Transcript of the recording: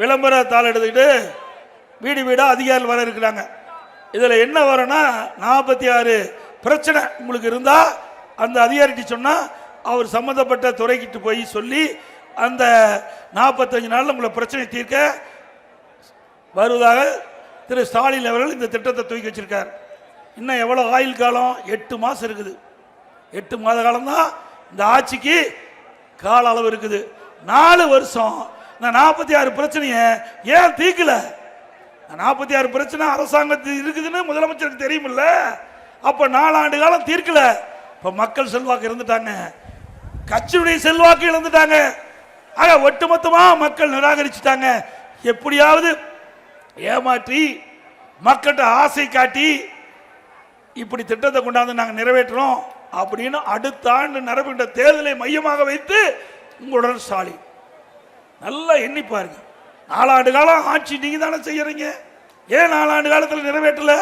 விளம்பர தாள் எடுத்துக்கிட்டு வீடு வீடாக அதிகாரிகள் வர இருக்கிறாங்க. இதில் என்ன வரனா நாற்பத்தி ஆறு பிரச்சனை உங்களுக்கு இருந்தால் அந்த அதிகாரிட்டு சொன்னால் அவர் சம்மந்தப்பட்ட துறைக்கிட்டு போய் சொல்லி அந்த நாற்பத்தஞ்சு நாளில் உங்களை பிரச்சனை தீர்க்க வருவதாக திரு ஸ்டாலின் அவர்கள் இந்த திட்டத்தை தூக்கி வச்சிருக்கார். இன்னும் எவ்வளோ ஆயுள் காலம்? எட்டு மாதம் இருக்குது. எட்டு மாத காலம்தான் இந்த ஆட்சிக்கு கால அளவு இருக்குது. நாலு வருஷம் நான் நாற்பத்தி ஆறு பிரச்சனையை ஏன் தீக்கல? நாற்பத்தி ஆறு பிரச்சனை அரசாங்கத்தில் இருக்குதுன்னு முதலமைச்சருக்கு தெரியுமில்ல. அப்ப நாலாண்டு காலம் தீர்க்கல. இப்ப மக்கள் செல்வாக்கு இருந்துட்டாங்க கட்சியுடைய செல்வாக்கு இழந்துட்டாங்க. ஆக ஒட்டுமொத்தமா மக்கள் நிராகரிச்சுட்டாங்க. எப்படியாவது ஏமாற்றி மக்கள்கிட்ட ஆசை காட்டி இப்படி திட்டத்தை கொண்டாந்து நாங்கள் நிறைவேற்றுறோம் அப்படின்னு அடுத்த ஆண்டு நடைபெற்ற தேர்தலை மையமாக வைத்து உங்களுடன் ஸ்டாலின். நல்லா எண்ணி பாருங்க. நாலாண்டு காலம் ஆட்சி நீங்க தானே செய்யறீங்க. ஏன் நாலாண்டு காலத்தில் நிறைவேற்றலை?